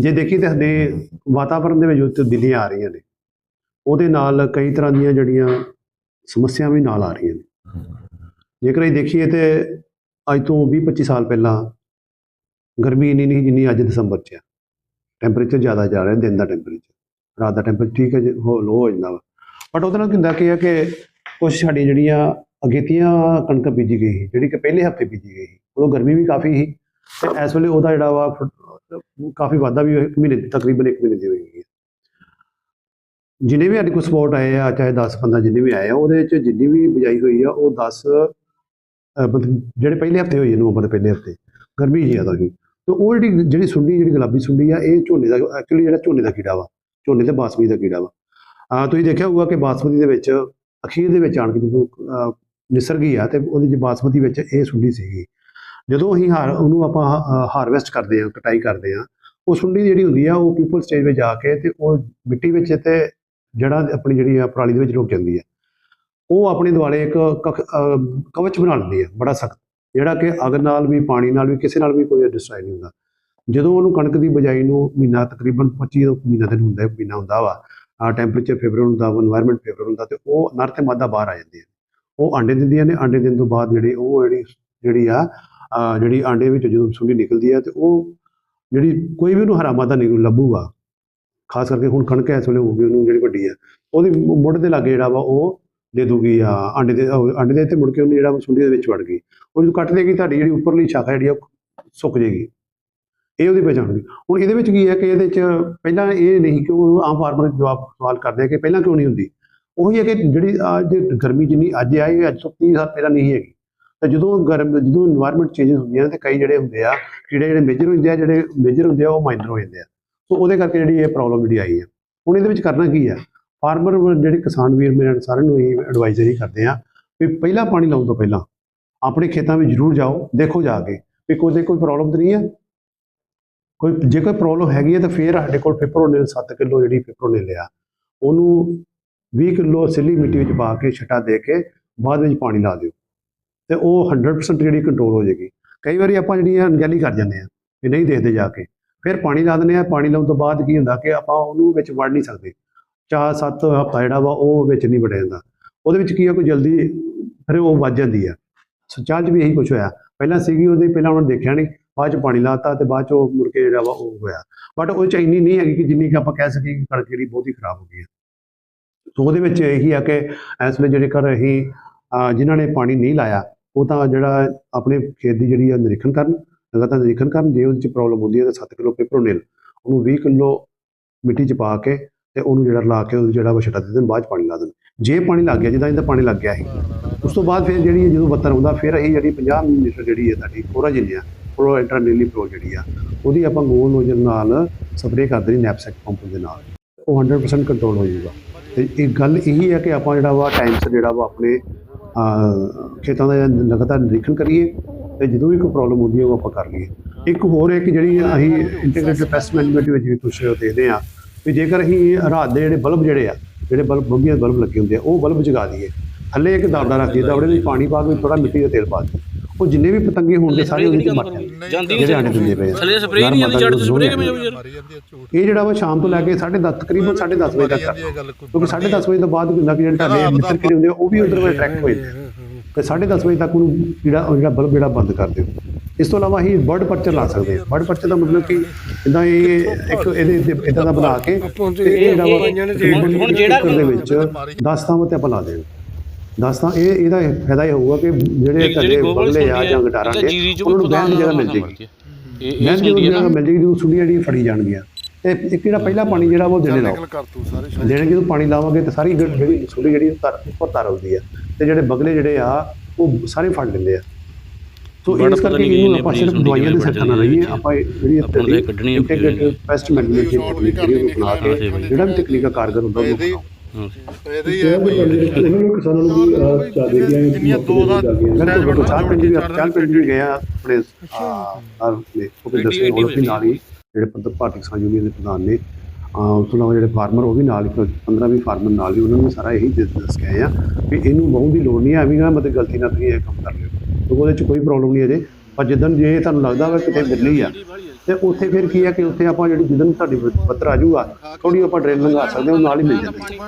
ਜੇ ਦੇਖੀ ਤਾਂ ਸਾਡੇ ਵਾਤਾਵਰਣ ਦੇ ਵਿੱਚ ਜੋ ਤਬਦੀਲੀਆਂ ਆ ਰਹੀਆਂ ਨੇ। ਉਹਦੇ ਨਾਲ ਕਈ ਤਰ੍ਹਾਂ ਦੀਆਂ ਜਿਹੜੀਆਂ ਸਮੱਸਿਆਵਾਂ ਵੀ ਨਾਲ ਆ ਰਹੀਆਂ ਨੇ। ਜੇਕਰ ਅਸੀਂ ਦੇਖੀਏ ਤੇ ਅੱਜ ਤੋਂ 20 25 ਸਾਲ ਪਹਿਲਾਂ ਗਰਮੀ ਇੰਨੀ ਨਹੀਂ ਜਿੰਨੀ ਅੱਜ ਦਸੰਬਰ 'ਚ ਆ। ਟੈਂਪਰੇਚਰ ਜ਼ਿਆਦਾ ਜਾ ਰਿਹਾ, ਦਿਨ ਦਾ ਟੈਂਪਰੇਚਰ। ਰਾਤ ਦਾ ਟੈਂਪਰੇਚਰ ਠੀਕ ਹੈ ਜੇ, ਹੋ ਲੋ ਹੋ ਜਾਂਦਾ ਵਾ। ਬਟ ਉਹਦੇ ਨਾਲ ਕੀ ਹੁੰਦਾ ਕੀ ਹੈ ਕਿ ਕੁਝ ਸਾਡੀਆਂ ਜਿਹੜੀਆਂ ਅਗੇਤੀਆਂ ਕਣਕ ਬੀਜੀ ਗਈ ਸੀ, ਜਿਹੜੀ ਕਿ ਪਹਿਲੇ ਹਫ਼ਤੇ ਬੀਜੀ ਗਈ ਸੀ, ਉਦੋਂ ਗਰਮੀ ਵੀ ਕਾਫੀ ਸੀ। ਤੇ ਇਸ ਵੇਲੇ ਉਹਦਾ ਜਿਹੜਾ ਵਾ ਫ- ਕਾਫੀ ਵਾਧਾ ਵੀ ਇੱਕ ਮਹੀਨੇ ਤਕਰੀਬਨ ਇੱਕ ਮਹੀਨੇ ਦੀ ਹੋਈ ਜਿੰਨੇ ਵੀ ਸਾਡੇ ਕੋਲ ਸਪੋਰਟ ਆਏ ਆ ਚਾਹੇ 10 15 ਜਿੰਨੇ ਵੀ ਆਏ ਆ ਉਹਦੇ ਵਿੱਚ ਜਿੰਨੀ ਵੀ ਬਜਾਈ ਹੋਈ ਆ ਉਹ 10 ਜਿਹੜੇ ਪਹਿਲੇ ਹਫ਼ਤੇ ਹੋਈ ਨਵੰਬਰ ਦੇ ਪਹਿਲੇ ਹਫ਼ਤੇ ਗਰਮੀ ਜ਼ਿਆਦਾ ਸੀ ਤੇ ਉਹ। ਜਿਹੜੀ ਜਿਹੜੀ ਸੁੰਡੀ ਜਿਹੜੀ ਗੁਲਾਬੀ ਸੁੰਡੀ ਆ ਇਹ ਝੋਨੇ ਦਾ ਐਕਚੁਅਲੀ ਜਿਹੜਾ ਝੋਨੇ ਦਾ ਕੀੜਾ ਵਾ ਝੋਨੇ ਤੇ ਬਾਸਮਤੀ ਦਾ ਕੀੜਾ ਵਾ। ਆ ਤੁਸੀਂ ਦੇਖਿਆ ਹੋਊਗਾ ਕਿ ਬਾਸਮਤੀ ਦੇ ਵਿੱਚ ਅਖੀਰ ਦੇ ਵਿੱਚ ਆਣ ਕੇ ਜਦੋਂ ਅਹ, ਨਿਸਰ ਗਈ ਆ ਤੇ ਉਹਦੇ ਚ ਬਾਸਮਤੀ ਵਿੱਚ ਇਹ ਸੁੰਡੀ ਸੀਗੀ। ਜਦੋਂ ਅਸੀਂ ਹਾਰ ਉਹਨੂੰ ਆਪਾਂ ਹਾਰਵੈਸਟ ਕਰਦੇ ਆ ਕਟਾਈ ਕਰਦੇ ਆ ਉਹ ਸੁੰਡੀ ਜਿਹੜੀ ਹੁੰਦੀ ਆ, ਉਹ ਪੀਪਲ ਸਟੇਜ ਵਿੱਚ ਜਾ ਕੇ ਤੇ ਉਹ ਮਿੱਟੀ ਵਿੱਚ ਤੇ ਜੜਾ ਆਪਣੀ ਜਿਹੜੀ ਆ ਪਰਾਲੀ ਦੇ ਵਿੱਚ ਰੁਕ ਜਾਂਦੀ ਆ। ਉਹ ਆਪਣੇ ਦੁਆਲੇ ਇੱਕ ਕਵਚ ਬਣਾ ਲੈਂਦੀ ਆ, ਬੜਾ ਸਖਤ, ਜਿਹੜਾ ਕਿ ਅਗਰ ਨਾਲ ਵੀ, ਪਾਣੀ ਨਾਲ ਵੀ, ਕਿਸੇ ਨਾਲ ਵੀ ਕੋਈ ਡਿਸਟਰਾਈ ਨਹੀਂ ਹੁੰਦਾ। ਜਦੋਂ ਉਹਨੂੰ ਕਣਕ ਦੀ ਬਜਾਈ ਨੂੰ ਮਹੀਨਾ ਤਕਰੀਬਨ 25 ਤੋਂ ਮਹੀਨਾ ਦਿਨ ਹੁੰਦਾ ਹੈ ਮਹੀਨਾ ਹੁੰਦਾ ਵਾ ਟੈਂਪਰੇਚਰ ਫੇਵਰ ਹੁੰਦਾ ਵਾ এনवायरमेंट ਫੇਵਰ ਹੁੰਦਾ ਤੇ ਉਹ ਨਰ ਤੇ ਮਾਦਾ ਬਾਹਰ ਆ ਜਾਂਦੀ ਹੈ ਉਹ ਆਂਡੇ ਦਿੰਦੀਆਂ ਨੇ, ਆਂਡੇ ਦੇਣ ਤੋਂ ਬਾਅਦ ਜਿਹੜੇ ਉਹ ਜਿਹੜੀ ਜਿਹੜੀ ਆ ਜਿਹੜੀ ਆਂਡੇ ਵਿੱਚ ਜਦੋਂ ਸੁੰਡੀ ਨਿਕਲਦੀ ਹੈ ਤੇ ਉਹ ਜਿਹੜੀ ਕੋਈ ਵੀ ਉਹਨੂੰ ਹਰਾ ਮਾਦਾ ਨਿਕਲ, ਲੱਭੂਗਾ। ਖਾਸ ਕਰਕੇ ਹੁਣ ਕਣਕ ਇਸ ਵੇਲੇ ਹੋ ਗਈ ਉਹਨੂੰ ਜਿਹੜੀ ਵੱਡੀ ਆ, ਉਹਦੀ ਮੁ- ਮੁੱਢ ਦੇ ਲਾਗੇ ਜਿਹੜਾ ਵਾ ਉਹ ਦੇ ਦੂਗੀ ਆ, ਆਂਡੇ ਦੇ ਆਂਡੇ ਦੇ ਤੇ ਮੁੜ ਕੇ ਉਹਨੂੰ ਜਿਹੜਾ ਸੁੰਡੀ ਦੇ ਵਿੱਚ ਵੜ ਗਈ। ਉਹ ਜਦੋਂ ਕੱਟ ਦੇਗੀ, ਤੁਹਾਡੀ ਜਿਹੜੀ ਉੱਪਰਲੀ ਸ਼ਾਖਾ ਜਿਹੜੀ ਆ ਉਹ ਸੁੱਕ ਜੇਗੀ। ਇਹ ਉਹਦੀ ਪਛਾਣ ਹੋਈ। ਹੁਣ ਇਹਦੇ ਵਿੱਚ ਕੀ ਹੈ ਕਿ ਇਹਦੇ ਚ ਪਹਿਲਾਂ ਇਹ ਨਹੀਂ ਕਿ ਉਹ ਆਮ ਫਾਰਮਰ ਜਵਾਬ ਸਵਾਲ ਕਰਦੇ ਆ ਕਿ ਪਹਿਲਾਂ ਕਿਉਂ ਨਹੀਂ ਹੁੰਦੀ? ਉਹੀ ਹੈ ਕਿ ਜਿਹੜੀ ਅੱਜ ਗਰਮੀ ਜਿੰਨੀ ਅੱਜ ਆਈ, ਅੱਜ ਤੋਂ 30 ਸਾਲ ਪਹਿਲਾਂ ਨਹੀਂ ਹੈਗੀ। ਤਾਂ ਜਦੋਂ ਗਰਮ ਜਦੋਂ এনवायरमेंट ਚੇਂਜਸ ਹੁੰਦੀਆਂ ਤੇ ਕਈ ਜਿਹੜੇ ਹੁੰਦੇ ਆ, ਜਿਹੜੇ ਜਿਹੜੇ ਮੇਜਰ ਹੁੰਦੇ ਆ, ਜਿਹੜੇ ਮੇਜਰ ਹੁੰਦੇ ਆ, ਉਹ ਮਾਈਨਰ ਹੋ ਜਾਂਦੇ ਆ। ਸੋ ਉਹਦੇ ਕਰਕੇ ਜਿਹੜੀ ਇਹ ਪ੍ਰੋਬਲਮ ਜਿਹੜੀ ਆਈ ਹੈ ਹੁਣ ਇਹਦੇ ਵਿੱਚ ਕਰਨਾ ਕੀ ਆ? ਫਾਰਮਰ ਜਿਹੜੇ ਕਿਸਾਨ ਵੀਰ ਮੇਰੇ ਸਾਰਿਆਂ ਨੂੰ ਇਹ ਐਡਵਾਈਜ਼ਰੀ ਕਰਦੇ ਆ ਵੀ ਪਹਿਲਾਂ ਪਾਣੀ ਲਾਉਣ ਤੋਂ ਪਹਿਲਾਂ ਆਪਣੇ ਖੇਤਾਂ ਵਿੱਚ ਜ਼ਰੂਰ ਜਾਓ, ਦੇਖੋ ਜਾ ਕੇ ਵੀ ਕੋਈ ਕੋਈ ਪ੍ਰੋਬਲਮ ਤਾਂ ਨਹੀਂ ਆ? ਕੋਈ ਜੇ ਕੋਈ ਪ੍ਰੋਬਲਮ ਹੈਗੀ ਹੈ ਤਾਂ ਫੇਰ ਸਾਡੇ ਕੋਲ ਫੇਪਰੋ ਨੇ 7 ਕਿਲੋ ਜਿਹੜੀ ਫੇਪਰੋ ਨੇ ਲਿਆ। ਉਹਨੂੰ 20 ਕਿਲੋ ਸਿੱਲੀ ਮਿੱਟੀ ਵਿੱਚ ਪਾ ਕੇ, ਛਟਾ ਦੇ ਕੇ ਬਾਅਦ ਵਿੱਚ ਪਾਣੀ ਲਾ ਦਿਓ। ਤੇ ਉਹ 100% ਜਿਹੜੀ ਕੰਟਰੋਲ ਹੋ ਜਾਏਗੀ। ਕਈ ਵਾਰੀ ਆਪਾਂ ਜਿਹੜੀ ਜਿਹੜੀਆਂ ਅਣਗਹਿਲੀ ਕਰ ਜਾਂਦੇ ਆ ਵੀ ਨਹੀਂ ਦੇਖਦੇ ਜਾ ਕੇ। ਫਿਰ ਪਾਣੀ ਲਾ ਦਿੰਦੇ ਆ ਪਾਣੀ ਲਾਉਣ ਤੋਂ ਬਾਅਦ ਕੀ ਹੁੰਦਾ ਕਿ ਆਪਾਂ ਉਹਨੂੰ ਵਿੱਚ ਵੜ ਨਹੀਂ ਸਕਦੇ। ਚਾਰ ਸੱਤ ਹਫ਼ਤਾ ਜਿਹੜਾ ਵਾ ਉਹ ਵਿੱਚ ਨਹੀਂ ਵੜਿਆ ਜਾਂਦਾ। ਉਹਦੇ ਵਿੱਚ ਕੀ ਆ, ਕੋਈ ਜਲਦੀ ਫਿਰ ਉਹ ਵੱਜ ਜਾਂਦੀ ਆ। ਚਾਹ 'ਚ ਵੀ ਇਹੀ ਕੁਝ ਹੋਇਆ। ਪਹਿਲਾਂ ਸੀਗੀ ਉਹਦੇ, ਪਹਿਲਾਂ ਉਹਨਾਂ ਦੇਖਿਆ ਨਹੀਂ। ਬਾਅਦ ਚ ਪਾਣੀ ਲਾਤਾ ਤੇ ਬਾਅਦ ਚ ਉਹ ਮੁੜ ਕੇ ਜਿਹੜਾ ਵਾ ਉਹ ਹੋਇਆ। ਬਟ ਉਹ ਚ ਇੰਨੀ ਨਹੀਂ ਹੈਗੀ ਕਿ ਜਿੰਨੀ ਕਿ ਆਪਾਂ ਕਹਿ ਸਕੀਏ ਕਿ ਕਣਕ ਜਿਹੜੀ ਬਹੁਤ ਹੀ ਖਰਾਬ ਹੋ ਗਈ ਹੈ ਸੋ ਉਹਦੇ ਵਿੱਚ ਇਹੀ ਆ ਕਿ ਇਸ ਵੇਲੇ ਜਿਹੜੇ ਘਰ ਅਸੀਂ, ਅਹ ਜਿਨ੍ਹਾਂ ਨੇ ਪਾਣੀ ਨਹੀਂ ਲਾਇਆ ਉਹ ਤਾਂ ਜਿਹੜਾ ਆਪਣੇ ਖੇਤ ਦੀ ਜਿਹੜੀ ਆ ਨਿਰੀਖਣ ਕਰਨ, ਲਗਾਤਾਰ ਨਿਰੀਖਣ ਕਰਨ, ਜੇ ਉਹਦੇ ਚ ਪ੍ਰੋਬਲਮ ਹੁੰਦੀ ਹੈ ਤਾਂ 7 ਕਿਲੋ ਪਿਪਰੋਨਿਲ ਉਹਨੂੰ 20 ਕਿਲੋ ਮਿੱਟੀ ਚ ਪਾ ਕੇ ਤੇ ਉਹਨੂੰ ਜਿਹੜਾ ਲਾ ਕੇ ਉਹ ਜਿਹੜਾ ਵਾ ਛਟਾ ਦੇ ਦੇਣ, ਬਾਅਦ ਚ ਪਾਣੀ ਲਾ ਦੇਣ। ਜੇ ਪਾਣੀ ਲੱਗ ਗਿਆ, ਜਿੱਦਾਂ ਇਹਦਾ ਪਾਣੀ ਲੱਗ ਗਿਆ ਸੀ ਉਸ ਤੋਂ ਬਾਅਦ ਫਿਰ ਜਿਹੜੀ ਜਦੋਂ ਬੱਤਰ ਆਉਂਦਾ, ਫਿਰ ਇਹ ਜਿਹੜੀ 50 ਲੀਟਰ ਜਿਹੜੀ ਹੈ ਤੁਹਾਡੀ ਕੋਰਾ ਜਿੰਨੀ ਆ ਪ੍ਰੋ ਇੰਟਰਨਲੀ ਪ੍ਰੋ ਜਿਹੜੀ ਆ, ਉਹਦੀ ਆਪਾਂ ਗੋਲ ਨੋਜ਼ਲ ਨਾਲ ਸਪਰੇਅ ਕਰਦੇ ਨੇ ਨੈਪਸੈਕ ਪੰਪ ਦੇ ਨਾਲ। ਉਹ 100% ਕੰਟਰੋਲ ਹੋ ਜਾਊਗਾ। ਤੇ ਇਹ ਗੱਲ ਇਹੀ ਹੈ ਕਿ ਆਪਾਂ ਜਿਹੜਾ ਵਾ ਟਾਈਮ ਸਿਰ ਜਿਹੜਾ ਵਾ ਆਪਣੇ ਖੇਤਾਂ ਦਾ ਲਗਾਤਾਰ ਨਿਰੀਖਣ ਕਰੀਏ ਤੇ ਜਦੋਂ ਵੀ ਕੋਈ ਪ੍ਰੋਬਲਮ ਹੁੰਦੀ ਹੈ ਉਹ ਆਪਾਂ ਕਰ ਲਈਏ। ਇੱਕ ਹੋਰ ਇੱਕ ਜਿਹੜੀ ਅਸੀਂ ਇੰਟੀਗ੍ਰੇਟਡ ਪੈਸਟ ਮੈਨੇਜਮੈਂਟ ਵਿੱਚ ਵੀ ਕੁਝ ਦੇਖਦੇ ਆ ਵੀ ਜੇਕਰ ਅਸੀਂ ਰਾਤ ਦੇ ਜਿਹੜੇ ਬਲਬ ਜਿਹੜੇ ਆ, ਜਿਹੜੇ ਬਲਬ ਬੰਬੀਆਂ ਬਲਬ ਲੱਗੇ ਹੁੰਦੇ ਆ, ਉਹ ਬਲਬ ਜਗਾ ਦਈਏ। ਥੱਲੇ ਇੱਕ ਦਾਵੜਾ ਰੱਖ ਦਈਏ ਦਾਵੜੇ ਵਿੱਚ ਪਾਣੀ ਪਾ ਕੇ ਥੋੜਾ ਮਿੱਟੀ ਦਾ ਤੇਲ ਪਾ ਦਈਏ। ਉਹ ਜਿੰਨੇ ਵੀ ਪਤੰਗੇ ਹੋਣਗੇ ਸਾਰੇ ਉਹਦੇ ਵਿੱਚ ਮਰ ਜਾਣਗੇ ਜਾਂਦੀ। ਜਿਹੜੇ ਆਂਡੇ ਦਿੰਦੇ ਪਏ। ਥੱਲੇ ਸਪਰੇਅ ਨਹੀਂ ਜਾਂਦੀ ਜੜ ਸਪਰੇਅ ਕਿਵੇਂ ਜਾਊ ਯਾਰ ਇਹ ਜਿਹੜਾ ਵਾ ਸ਼ਾਮ ਤੋਂ ਲੈ ਕੇ 10:30 ਤਕਰੀਬਨ 10:30 ਵਜੇ ਤੱਕ। ਕਿਉਂਕਿ 10:30 ਵਜੇ ਤੋਂ ਬਾਅਦ ਹੁੰਦਾ ਕਿ ਜਿਹੜੇ ਤੁਹਾਡੇ ਮਿੱਤਰ ਕਿਹੜੇ ਹੁੰਦੇ ਉਹ ਵੀ ਉਧਰ ਵੇ ਅਟਰੈਕਟ ਹੋ ਜਾਂਦੇ ਆ। ਤੇ 10:30 ਵਜੇ ਤੱਕ ਉਹਨੂੰ ਜਿਹੜਾ ਜਿਹੜਾ ਬਲਬ ਜਿਹੜਾ ਬੰਦ ਕਰ ਦਿਓ। ਇਸ ਤੋਂ ਇਲਾਵਾ ਅਸੀਂ ਬਰਡ ਪਰਚਰ ਲਾ ਸਕਦੇ ਹਾਂ ਬਰਡ ਪਰਚਰ ਦਾ ਮਤਲਬ ਕਿ ਜਿੱਦਾਂ ਇਹ ਇੱਕ ਇਹਦੇ ਇਦਾਂ ਦਾ ਬਣਾ ਕੇ ਤੇ ਇਹ ਜਿਹੜਾ ਵਾ ਹੁਣ ਜਿਹੜਾ ਦੇ ਵਿੱਚ 10 ਥਾਵਾਂ ਤੇ ਆਪਾਂ ਲਾ ਦੇਣਾ। 10 ਤਾਂ ਇਹ ਇਹਦਾ ਫਾਇਦਾ ਇਹ ਹੋਊਗਾ ਕਿ ਜਿਹੜੇ ਤੁਹਾਡੇ ਬਗਲੇ ਆ ਜਾਂ ਗਟਾਰਾਂ ਦੇ ਉਹਨਾਂ ਨੂੰ ਬਹਿਣ ਦੀ ਜਗ੍ਹਾ ਮਿਲ ਜੇਗੀ। ਇਹ ਮੈਂ ਜਿਹੜੀ ਜਗ੍ਹਾ ਮਿਲ ਜੇਗੀ ਜਦੋਂ ਸੁੰਡੀਆਂ ਜਿਹੜੀ ਫੜੀ ਜਾਣਗੀਆਂ। ਤੇ ਇੱਕ ਜਿਹੜਾ ਪਹਿਲਾ ਪਾਣੀ ਜਿਹੜਾ ਉਹ ਦੇਣੇ ਲਾਓ। ਦੇਣੇ ਜਦੋਂ ਪਾਣੀ ਲਾਵਾਂਗੇ ਤਾਂ ਸਾਰੀ ਜਿਹੜੀ ਸੁੰਡੀ ਜਿਹੜੀ ਤਰ ਉੱਪਰ ਤਰ ਆਉਂਦੀ ਆ ਤੇ ਜਿਹੜੇ ਬਗਲੇ ਜਿਹੜੇ ਆ ਉਹ ਸਾਰੇ ਫੜ ਲੈਂਦੇ ਆ। ਸੋ ਇਸ ਕਰਕੇ ਇਹਨੂੰ ਆਪਾਂ ਆਪਣੀ ਸਿਰਫ ਦਵਾਈਆਂ ਦੇ ਸਿਰ ਨਾ ਰਹੀਏ ਆਪਾਂ ਇਹ ਜਿਹੜੀ ਇਹ ਕੱਢਣੀ ਹੈ। ਪੈਸਟ ਮੈਨੇਜਮੈਂਟ ਦੀ ਜਿਹੜੀ ਉਹ ਬਣਾ ਕੇ ਜਿਹੜਾ ਵੀ ਤਕਨੀਕਾ ਕਾਰਗਰ ਹੁੰਦਾ ਉਹ ਇਹਦੇ ਹੀ ਉਹਨਾਂ ਨੂੰ ਕਿਸਾਨਾਂ ਨੂੰ ਵੀ ਅਹ, ਚਾਹ ਦੇ ਗਿਆ ਜਿੰਨੀਆਂ ਦੋ ਦਾ ਬਿਲਕੁਲ ਬਿਲਕੁਲ ਚਾਰ ਪਿੰਡ ਵੀ ਚਾਰ ਪਿੰਡ ਵੀ ਗਏ ਆ ਆਪਣੇ ਆ ਨੇ ਭੁਪਿੰਦਰ ਸਿੰਘ ਹੋਰ ਵੀ ਨਾਲ ਹੀ ਜਿਹੜੇ ਪੰਦਰ ਭਾਰਤੀ ਕਿਸਾਨ ਯੂਨੀਅਨ ਦੇ ਪ੍ਰਧਾਨ ਨੇ ਆ ਉਸ ਤੋਂ ਇਲਾਵਾ ਜਿਹੜੇ ਫਾਰਮਰ ਉਹ ਵੀ ਨਾਲ ਹੀ 15 20 ਫਾਰਮਰ ਨਾਲ ਹੀ ਉਹਨਾਂ ਨੂੰ ਸਾਰਾ ਇਹੀ ਦੱਸ ਦੱਸ ਕੇ ਆਏ ਆ ਵੀ ਇਹਨੂੰ ਬਹੁਣ ਦੀ ਲੋੜ ਨਹੀਂ ਹੈ ਐਵੇਂ ਨਾ ਮਤਲਬ ਗਲਤੀ ਨਾਲ ਤੁਸੀਂ ਇਹ ਕੰਮ ਕਰ ਲਿਓ ਕਿਉਂਕਿ ਉਹਦੇ ਚ ਕੋਈ ਪ੍ਰੋਬਲਮ ਨਹੀਂ ਅਜੇ ਪਰ ਜਿੱਦਣ ਜੇ ਤੁਹਾਨੂੰ ਲੱਗਦਾ ਵਾ ਕਿਤੇ ਮਿਲਣੀ ਆ ਤੇ ਉੱਥੇ ਫਿਰ ਕੀ ਹੈ ਕਿ ਉੱਥੇ ਆਪਾਂ ਜਿਹੜੀ ਜਿੱਦਣ ਤੁਹਾਡੀ ਪੱਤਰ ਆ ਜਾਊਗਾ ਥੋੜੀ ਆਪਾਂ ਡਰੇਨ ਲੰਘਾ ਸਕਦੇ ਹਾਂ ਉਹ ਨਾਲ ਹੀ ਮਿਲ ਜਾਂਦੀ